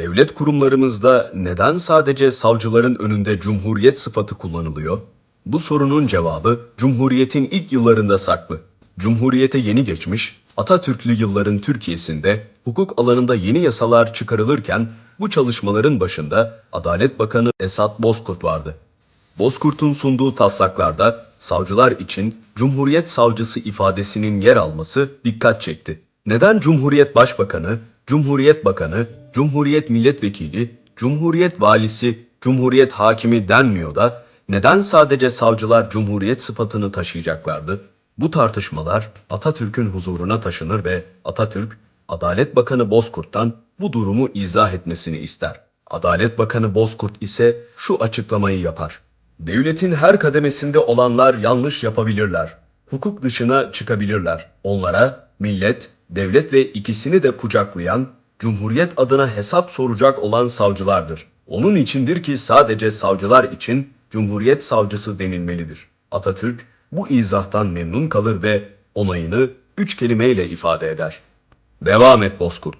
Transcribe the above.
Devlet kurumlarımızda neden sadece savcıların önünde cumhuriyet sıfatı kullanılıyor? Bu sorunun cevabı Cumhuriyet'in ilk yıllarında saklı. Cumhuriyete yeni geçmiş, Atatürklü yılların Türkiye'sinde hukuk alanında yeni yasalar çıkarılırken bu çalışmaların başında Adalet Bakanı Esat Bozkurt vardı. Bozkurt'un sunduğu taslaklarda savcılar için Cumhuriyet Savcısı ifadesinin yer alması dikkat çekti. Neden Cumhuriyet Başbakanı, Cumhuriyet Bakanı, Cumhuriyet Milletvekili, Cumhuriyet Valisi, Cumhuriyet Hakimi denmiyor da neden sadece savcılar Cumhuriyet sıfatını taşıyacaklardı? Bu tartışmalar Atatürk'ün huzuruna taşınır ve Atatürk, Adalet Bakanı Bozkurt'tan bu durumu izah etmesini ister. Adalet Bakanı Bozkurt ise şu açıklamayı yapar. Devletin her kademesinde olanlar yanlış yapabilirler. Hukuk dışına çıkabilirler. Onlara millet, devlet ve ikisini de kucaklayan, Cumhuriyet adına hesap soracak olan savcılardır. Onun içindir ki sadece savcılar için Cumhuriyet savcısı denilmelidir. Atatürk bu izahtan memnun kalır ve onayını üç kelimeyle ifade eder. Devam et Bozkurt.